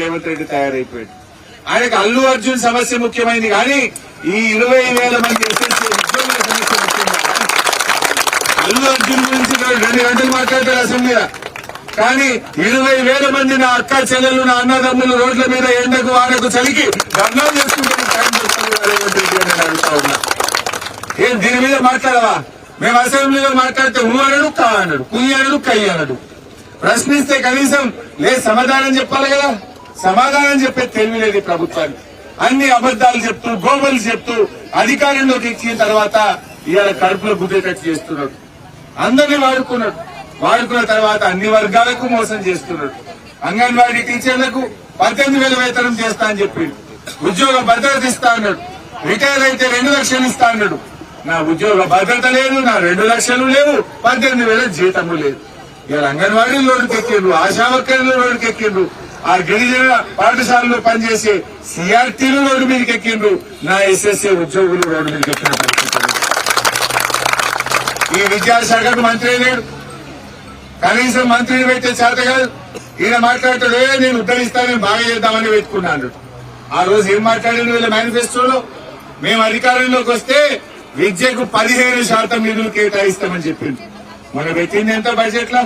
రేవంత్ రెడ్డి తయారైపోయాడు. ఆయనకు అల్లు అర్జున్ సమస్య ముఖ్యమైనది కానీ ఈ ఇరవై వేల మంది ఎస్ఎస్సీ ఉద్యోగుల సమస్య ముఖ్యంగా అల్లు అర్జున్ గురించి రెండు గంటలు మాట్లాడతారు అసెంబ్లీలో. కానీ ఇరవై వేల మంది నా అక్క చెల్లెలు నా అన్నదమ్ములు రోడ్ల మీద ఎండకు వానకు చలికి దండం చేసుకుంటున్న టైం ఉన్నా. ఏం దీని మీద మాట్లాడవా? మేము అసెంబ్లీలో మాట్లాడితే ఊ అనడు కా అన్నాడు కుయ్యి అనడు కయ్యి అనడు. ప్రశ్నిస్తే కనీసం లే సమాధానం చెప్పాలి కదా. సమాధానం చెప్పే తెలివి లేదు ప్రభుత్వానికి. అన్ని అబద్దాలు చెప్తూ గోబలు చెప్తూ అధికారంలోకి ఇచ్చిన తర్వాత ఇవాళ కడుపులో గుద్దేటట్టు చేస్తున్నాడు. అందరినీ వాడుకున్నాడు. వాడుకున్న తర్వాత అన్ని వర్గాలకు మోసం చేస్తున్నాడు. అంగన్వాడీ టీచర్లకు పద్దెనిమిది వేల వేతనం చేస్తా అని చెప్పిండు. ఉద్యోగ భద్రత ఇస్తా అన్నాడు. రిటైర్ అయితే రెండు లక్షలు ఇస్తా అన్నాడు. నా ఉద్యోగ భద్రత లేదు నా రెండు లక్షలు లేవు పద్దెనిమిది వేల జీతము లేదు. ఇలా అంగన్వాడీ లోడుకెక్కిండ్రు ఆశా వర్కర్లు ఎక్కిండ్రు ఆ గిరిజన పాఠశాలలో పనిచేసే సిఆర్టీలు రోడ్డు మీదకి ఎక్కిండ్రు. నా ఎస్ఎస్ఏ ఉద్యోగులు రోడ్డు మీదకి ఎక్కిన పరిస్థితి ఈ విద్యాశాఖకు మంత్రి లేడు. కనీసం మంత్రిని పెట్టే చేత కాదు. ఈయన మాట్లాడుతాడు నేను ఉద్ధరిస్తానని బాగా చేద్దామని పెట్టుకున్నాను ఆ రోజు ఏం మాట్లాడాను వీళ్ళ మేనిఫెస్టోలో? మేము అధికారంలోకి వస్తే విద్యకు పదిహేను శాతం నిధులు కేటాయిస్తామని చెప్పింది మనం పెట్టింది ఎంత బడ్జెట్లా?